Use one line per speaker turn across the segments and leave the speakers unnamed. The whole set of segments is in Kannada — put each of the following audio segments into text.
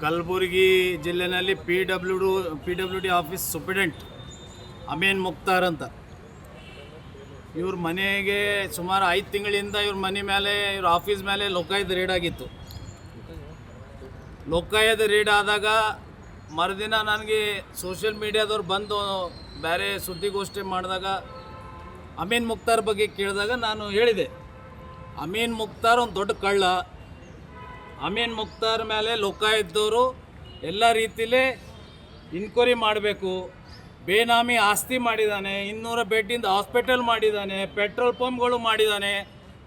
ಕಲಬುರಗಿ ಜಿಲ್ಲೆಯಲ್ಲಿ P W D P W D office superintendent Ameen Mukhtar ಅಂತ. ಇವ್ರ ಮನೆಗೆ ಸುಮಾರು ಐದು ತಿಂಗಳಿಂದ ಇವ್ರ ಮನೆ ಮೇಲೆ, ಇವ್ರ ಆಫೀಸ್ ಮೇಲೆ ಲೋಕಾಯುಧ ರೇಡ್ ಆಗಿತ್ತು. ಲೋಕಾಯುಧ ರೇಡ್ ಆದಾಗ ಮರುದಿನ ನನಗೆ ಸೋಷಿಯಲ್ ಮೀಡಿಯಾದವ್ರು ಬಂದು ಬೇರೆ ಸುದ್ದಿಗೋಷ್ಠಿ ಮಾಡಿದಾಗ ಅಮೀನ್ ಮುಕ್ತಾರ್ ಬಗ್ಗೆ ಕೇಳಿದಾಗ ನಾನು ಹೇಳಿದೆ. ಅಮೀನ್ ಮುಕ್ತಾರ್ ಒಂದು ದೊಡ್ಡ ಕಳ್ಳ. ಅಮೀನ್ ಮುಕ್ತಾರ್ ಮೇಲೆ ಲೋಕಾಯುಕ್ತವರು ಎಲ್ಲ ರೀತಿಲೇ ಇನ್ಕ್ವೈರಿ ಮಾಡಬೇಕು. ಬೇನಾಮಿ ಆಸ್ತಿ ಮಾಡಿದ್ದಾನೆ ಇನ್ನೂರ ಬೆಡ್ಡಿಂದ ಹಾಸ್ಪಿಟಲ್ ಮಾಡಿದ್ದಾನೆ ಪೆಟ್ರೋಲ್ ಪಂಪ್ಗಳು ಮಾಡಿದ್ದಾನೆ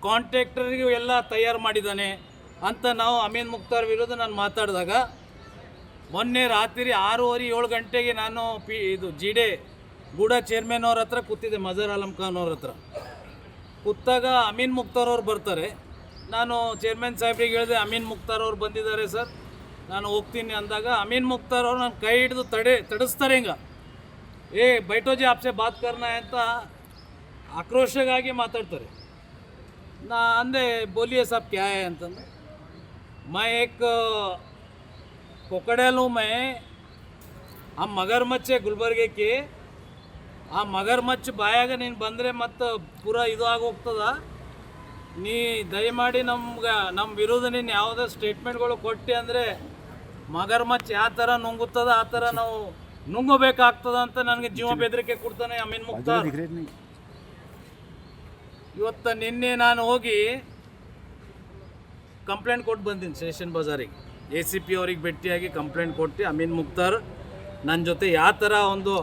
ಕಾಂಟ್ರಾಕ್ಟರ್ಗೂ ಎಲ್ಲ ತಯಾರು ಮಾಡಿದ್ದಾನೆ ಅಂತ ನಾವು ಅಮೀನ್ ಮುಕ್ತಾರ್ ವಿರುದ್ಧ ನಾನು ಮಾತಾಡಿದಾಗ, ಮೊನ್ನೆ ರಾತ್ರಿ ಆರೂವರೆ ಏಳು ಗಂಟೆಗೆ ನಾನು ಪಿ ಇದು ಜಿ ಡೆ ಗೂಡ ಚೇರ್ಮನ್ ಅವ್ರ ಹತ್ರ ಕೂತಿದ್ದೆ, ಮಜರ್ ಆಲಂ ಖಾನ್ ಅವ್ರ ಹತ್ರ. ಕೂತಾಗ ಅಮೀನ್ ಮುಕ್ತಾರ್ ಅವ್ರು ಬರ್ತಾರೆ. ನಾನು ಚೇರ್ಮನ್ ಸಾಹೇಬ್ರಿಗೆ ಹೇಳಿದೆ, ಅಮೀನ್ ಮುಕ್ತಾರ್ ಅವ್ರು ಬಂದಿದ್ದಾರೆ ಸರ್. ನಾನು ಹೋಗ್ತೀನಿ ಅಂದಾಗ, ಅಮೀನ್ ಮುಕ್ತಾರ್ ಅವ್ರು ನನ್ನ ಕೈ ಹಿಡಿದು ತಡೆ, ತಡಿಸ್ತಾರೆ ಹಿಂಗೆ. ಏ, ಬೈಟೋಜಿ ಆಪ್ಸೆ ಬಾತ್ ಕರ್ನ ಅಂತ ಆಕ್ರೋಶಗಾಗಿ ಮಾತಾಡ್ತಾರೆ. ನಾ ಅಂದೆ, ಬೋಲಿಯ ಸಾಬ್ ಕ್ಯಾ ಅಂತಂದು. ಮೈ ಏಕ್ ಕೊಕಡೆಲು ಮೈ, ಆ ಮಗರ್ಮಚ್ಚೆ ಗುಲ್ಬರ್ಗಕ್ಕೆ, ಆ ಮಗರ್ಮಚ್ಚ ಬಾಯಾಗ ನೀನು ಬಂದರೆ ಮತ್ತು ಪೂರಾ ಇದು ಆಗೋಗ್ತದ. ನೀ ದಯಮಾಡಿ ನಮ್ಗೆ ನಮ್ಮ ವಿರುದ್ಧ ನೀನು ಯಾವುದೇ ಸ್ಟೇಟ್ಮೆಂಟ್ಗಳು ಕೊಟ್ಟು ಅಂದರೆ ಮಗರ್ಮಚ್ಚ ಯಾವ ಥರ ನುಂಗುತ್ತದ ಆ ಥರ ನಾವು ನುಂಗಬೇಕಾಗ್ತದ ಅಂತ ನನಗೆ ಜೀವ ಬೆದರಿಕೆ ಕೊಡ್ತಾನೆ ಅಮೀನ್ ಮುಕ್ತಾರ್ ಇವತ್ತು ನಿನ್ನೆ ನಾನು ಹೋಗಿ ಕಂಪ್ಲೇಂಟ್ ಕೊಟ್ಟು ಬಂದೀನಿ ಸ್ಟೇಷನ್ ಬಜಾರಿಗೆ. ಎ ಸಿ ಪಿ ಅವ್ರಿಗೆ ಭೇಟಿಯಾಗಿ ಕಂಪ್ಲೇಂಟ್ ಕೊಟ್ಟು ಅಮೀನ್ ಮುಕ್ತಾರ್. ನನ್ನ ಜೊತೆ ಯಾವ ಥರ ಒಂದು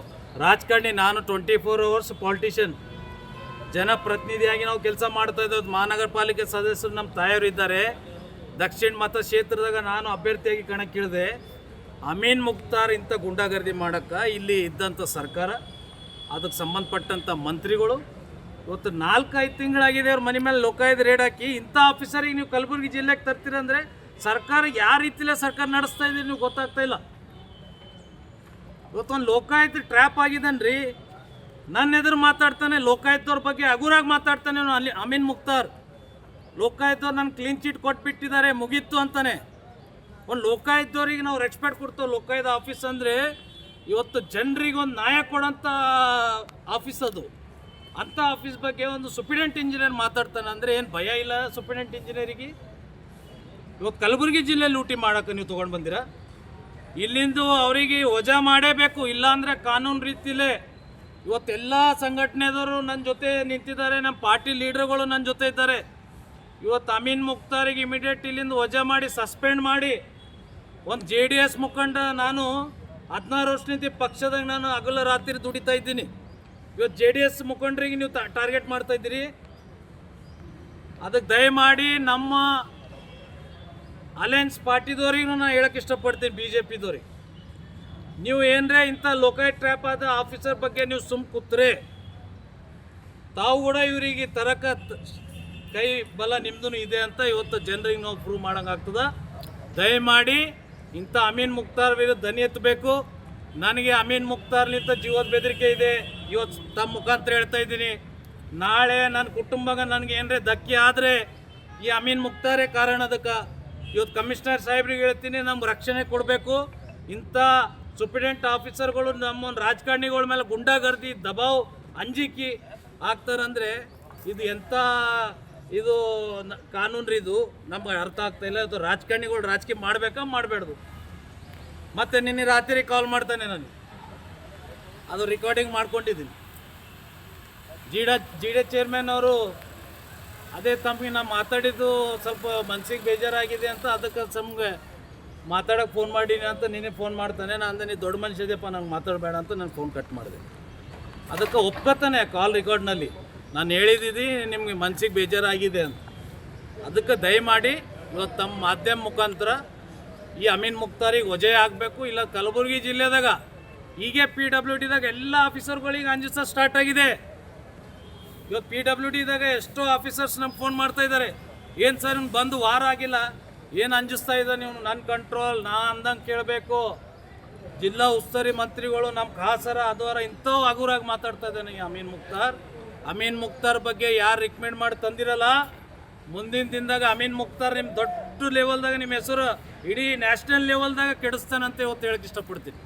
ರಾಜಕಾರಣಿ ನಾನು ಟ್ವೆಂಟಿ ಫೋರ್ ಅವರ್ಸ್ ಪಾಲಿಟಿಷಿಯನ್ ಜನಪ್ರತಿನಿಧಿಯಾಗಿ ನಾವು ಕೆಲಸ ಮಾಡ್ತಾ ಇದ್ದೇವೆ ಮಹಾನಗರ ಪಾಲಿಕೆ ಸದಸ್ಯರು ನಮ್ಮ ತಾಯವರು ಇದ್ದಾರೆ. ದಕ್ಷಿಣ ಮತಕ್ಷೇತ್ರದಾಗ ನಾನು ಅಭ್ಯರ್ಥಿಯಾಗಿ ಕಣಕ್ಕಿಳಿದೆ. ಅಮೀನ್ ಮುಕ್ತಾರ್ ಇಂಥ ಗುಂಡಾಗರ್ದಿ ಮಾಡೋಕ್ಕೆ ಇಲ್ಲಿ ಇದ್ದಂಥ ಸರ್ಕಾರ, ಅದಕ್ಕೆ ಸಂಬಂಧಪಟ್ಟಂಥ ಮಂತ್ರಿಗಳು, ಇವತ್ತು ನಾಲ್ಕೈದು ತಿಂಗಳಾಗಿದೆ ಅವ್ರ ಮನೆ ಮೇಲೆ ಲೋಕಾಯುಧ ರೇಡ್ ಹಾಕಿ, ಇಂಥ ಆಫೀಸರಿಗೆ ನೀವು ಕಲಬುರಗಿ ಜಿಲ್ಲೆಗೆ ತರ್ತೀರಂದ್ರೆ ಸರ್ಕಾರ ಯಾವ ರೀತಿಲೇ ಸರ್ಕಾರ ನಡೆಸ್ತಾ ಇದ್ದೀರಿ ನೀವು ಗೊತ್ತಾಗ್ತಾ ಇಲ್ಲ. ಇವತ್ತೊಂದು ಲೋಕಾಯುಕ್ತ ಟ್ರ್ಯಾಪ್ ಆಗಿದ್ದಾನ್ರಿ ನನ್ನ ಎದುರು ಮಾತಾಡ್ತಾನೆ ಲೋಕಾಯುಕ್ತವ್ರ ಬಗ್ಗೆ ಹಗುರಾಗಿ ಮಾತಾಡ್ತಾನೆ ಅಲ್ಲಿ ಅಮೀನ್ ಮುಕ್ತಾರ್ ಲೋಕಾಯುಕ್ತವ್ರು ನನ್ನ ಕ್ಲೀನ್ ಚೀಟ್ ಕೊಟ್ಬಿಟ್ಟಿದ್ದಾರೆ, ಮುಗೀತು ಅಂತಾನೆ. ಒಂದು ಲೋಕಾಯುಕ್ತವ್ರಿಗೆ ನಾವು ರೆಸ್ಪೆಕ್ಟ್ ಕೊಡ್ತೇವೆ ಲೋಕಾಯುಕ್ತ ಆಫೀಸ್ ಅಂದರೆ, ಇವತ್ತು ಜನರಿಗೆ ಒಂದು ನ್ಯಾಯ ಕೊಡೋಂಥ ಆಫೀಸ್ ಅದು. ಅಂಥ ಆಫೀಸ್ ಬಗ್ಗೆ ಒಂದು ಸುಪ್ರಿಡೆಂಟ್ ಇಂಜಿನಿಯರ್ ಮಾತಾಡ್ತಾನೆ ಅಂದರೆ ಏನು ಭಯ ಇಲ್ಲ ಸುಪ್ರಿಡೆಂಟ್ ಇಂಜಿನಿಯರಿಗೆ ಇವತ್ತು ಕಲಬುರಗಿ ಜಿಲ್ಲೆ ಲೂಟಿ ಮಾಡೋಕೆ ನೀವು ತೊಗೊಂಡು ಬಂದಿರ? ಇಲ್ಲಿಂದು ಅವರಿಗೆ ವಜಾ ಮಾಡೇಬೇಕು, ಇಲ್ಲಾಂದರೆ ಕಾನೂನು ರೀತಿಲೇ ಇವತ್ತೆಲ್ಲ ಸಂಘಟನೆದವರು ನನ್ನ ಜೊತೆ ನಿಂತಿದ್ದಾರೆ ನಮ್ಮ ಪಾರ್ಟಿ ಲೀಡರ್ಗಳು ನನ್ನ ಜೊತೆ ಇದ್ದಾರೆ. ಇವತ್ತು ಅಮೀನ್ ಮುಕ್ತಾರಿಗೆ ಇಮಿಡಿಯೇಟ್ ಇಲ್ಲಿಂದ ವಜಾ ಮಾಡಿ ಸಸ್ಪೆಂಡ್ ಮಾಡಿ, ಒಂದು ಜೆ ಡಿ ಎಸ್ ಮುಖಂಡ ನಾನು ಹದಿನಾರು ವರ್ಷದಿಂದ ಪಕ್ಷದಾಗ ನಾನು ಅಗಲ ರಾತ್ರಿ ದುಡಿತಾ ಇದ್ದೀನಿ. ಇವತ್ತು ಜೆ ಡಿ ಎಸ್ ಮುಖಂಡರಿಗೆ ನೀವು ಟಾರ್ಗೆಟ್ ಮಾಡ್ತಾ ಇದ್ದೀರಿ. ಅದಕ್ಕೆ ದಯಮಾಡಿ ನಮ್ಮ ಅಲಯನ್ಸ್ ಪಾರ್ಟಿದವ್ರಿಗೂ ನಾನು ಹೇಳಕ್ಕೆ ಇಷ್ಟಪಡ್ತೀನಿ ಬಿ ಜೆ ಪಿದವ್ರಿಗೆ ನೀವು ಏನರೇ ಇಂಥ ಲೋಕಾಯ್ ಟ್ರ್ಯಾಪ್ ಆದ ಆಫೀಸರ್ ಬಗ್ಗೆ ನೀವು ಸುಮ್ ಕೂತ್ರೆ, ತಾವು ಕೂಡ ಇವರಿಗೆ ತರಕ ಕೈ ಬಲ ನಿಮ್ದು ಇದೆ ಅಂತ ಇವತ್ತು ಜನರಿಗೆ ನಾವು ಪ್ರೂವ್ ಮಾಡೋಂಗಾಗ್ತದೆ ದಯಮಾಡಿ ಇಂಥ ಅಮೀನ್ ಮುಕ್ತಾರ್ ವಿರುದ್ಧ ದನಿ ಎತ್ತಬೇಕು. ನನಗೆ ಅಮೀನ್ ಮುಕ್ತಾರ್ಲಿಂತ ಜೀವದ ಬೆದರಿಕೆ ಇದೆ. ಇವತ್ತು ತಮ್ಮ ಮುಖಾಂತರ ಹೇಳ್ತಾ ಇದ್ದೀನಿ. ನಾಳೆ ನನ್ನ ಕುಟುಂಬಗ ನನಗೆ ಏನರೇ ಧಕ್ಕೆ ಆದರೆ ಈ ಅಮೀನ್ ಮುಕ್ತಾರೇ ಕಾರಣ ಅದಕ್ಕೆ. ಇವತ್ತು ಕಮಿಷನರ್ ಸಾಹೇಬ್ರಿಗೆ ಹೇಳ್ತೀನಿ, ನಮ್ಗೆ ರಕ್ಷಣೆ ಕೊಡಬೇಕು. ಇಂಥ ಸುಪ್ರಿಡೆಂಟ್ ಆಫೀಸರ್ಗಳು ನಮ್ಮ ರಾಜಕಾರಣಿಗಳ ಮೇಲೆ ಗುಂಡಾಗರ್ದಿ, ದಬಾವ್, ಅಂಜಿಕೆ ಆಗ್ತಾರಂದ್ರೆ ಇದು ಎಂಥ ಇದು ಕಾನೂನು ರೀ ಇದು? ನಮ್ಗೆ ಅರ್ಥ ಆಗ್ತಾ ಇಲ್ಲ. ಇದು ರಾಜಕಾರಣಿಗಳು ರಾಜಕೀಯ ಮಾಡಬೇಕಾ ಮಾಡಬೇಡ್ದು. ಮತ್ತೆ ನಿನ್ನೆ ರಾತ್ರಿ ಕಾಲ್ ಮಾಡ್ತಾನೆ ನಾನು. ಅದು ರೆಕಾರ್ಡಿಂಗ್ ಮಾಡ್ಕೊಂಡಿದ್ದೀನಿ. ಜಿಡ ಜಿ ಡಿ ಚೇರ್ಮನ್ ಅವರು ಅದೇ ತಮಗೆ ನಾನು ಮಾತಾಡಿದ್ದು ಸ್ವಲ್ಪ ಮನಸ್ಸಿಗೆ ಬೇಜಾರಾಗಿದೆ ಅಂತ ಅದಕ್ಕೆ ನಮ್ಗೆ ಮಾತಾಡೋಕೆ ಫೋನ್ ಮಾಡೀನಿ ಅಂತ ನೀನೇ ಫೋನ್ ಮಾಡ್ತಾನೆ. ನಾನು ಅಂದೆ, ನೀ ದೊಡ್ಡ ಮನುಷ್ಯ ಇದೆಯಪ್ಪ, ನಂಗೆ ಮಾತಾಡಬೇಡ ಅಂತ ನಾನು ಫೋನ್ ಕಟ್ ಮಾಡಿದೆ. ಅದಕ್ಕೆ ಒಪ್ಕೊತಾನೆ ಕಾಲ್ ರೆಕಾರ್ಡ್ನಲ್ಲಿ ನಾನು ಹೇಳಿದ್ದೀನಿ ನಿಮಗೆ ಮನ್ಸಿಗೆ ಬೇಜಾರಾಗಿದೆ ಅಂತ. ಅದಕ್ಕೆ ದಯಮಾಡಿ ಇವತ್ತು ತಮ್ಮ ಮಾಧ್ಯಮ ಮುಖಾಂತರ ಈ ಅಮೀನ್ ಮುಕ್ತಾರಿಗೆ ವಜೆ ಆಗಬೇಕು. ಇಲ್ಲ, ಕಲಬುರಗಿ ಜಿಲ್ಲೆದಾಗ, ಹೀಗೆ ಪಿ ಡಬ್ಲ್ಯೂ ಡಿದಾಗ ಎಲ್ಲ ಆಫೀಸರ್ಗಳಿಗೆ ಅಂಜಿಸ ಸ್ಟಾರ್ಟ್ ಆಗಿದೆ. ಇವತ್ತು ಪಿ ಡಬ್ಲ್ಯೂ ಡಿದಾಗ ಎಷ್ಟೋ ಆಫೀಸರ್ಸ್ ನಮ್ಗೆ ಫೋನ್ ಮಾಡ್ತಾ ಇದ್ದಾರೆ. ಏನು ಸರ್ ಬಂದು ವಾರ ಆಗಿಲ್ಲ. ಏನು ಅಂಜಿಸ್ತಾ ಇದ್ದ ನೀವು? ನನ್ನ ಕಂಟ್ರೋಲ್ ನಾ ಅಂದಂಗೆ ಕೇಳಬೇಕು. ಜಿಲ್ಲಾ ಉಸ್ತುವಾರಿ ಮಂತ್ರಿಗಳು ನಮ್ಮ ಖಾಸರ ಅದವರ ಇಂಥವು ಹಗುರಾಗಿ ಮಾತಾಡ್ತಾ ಇದ್ದಾನೆ ಅಮೀನ್ ಮುಕ್ತಾರ್. ಅಮೀನ್ ಮುಕ್ತಾರ್ ಬಗ್ಗೆ ಯಾರು ರಿಕಮೆಂಡ್ ಮಾಡಿ ತಂದಿರಲ್ಲ? ಮುಂದಿನ ದಿನದಾಗ ಅಮೀನ್ ಮುಕ್ತಾರ್ ನಿಮ್ಮ ದೊಡ್ಡ ಲೆವೆಲ್ದಾಗ ನಿಮ್ಮ ಹೆಸರು ಇಡೀ ನ್ಯಾಷನಲ್ ಲೆವೆಲ್ದಾಗ ಕೆಡಿಸ್ತಾನಂತ ಇವತ್ತು ಹೇಳಕ್ಕೆ ಇಷ್ಟಪಡ್ತೀನಿ.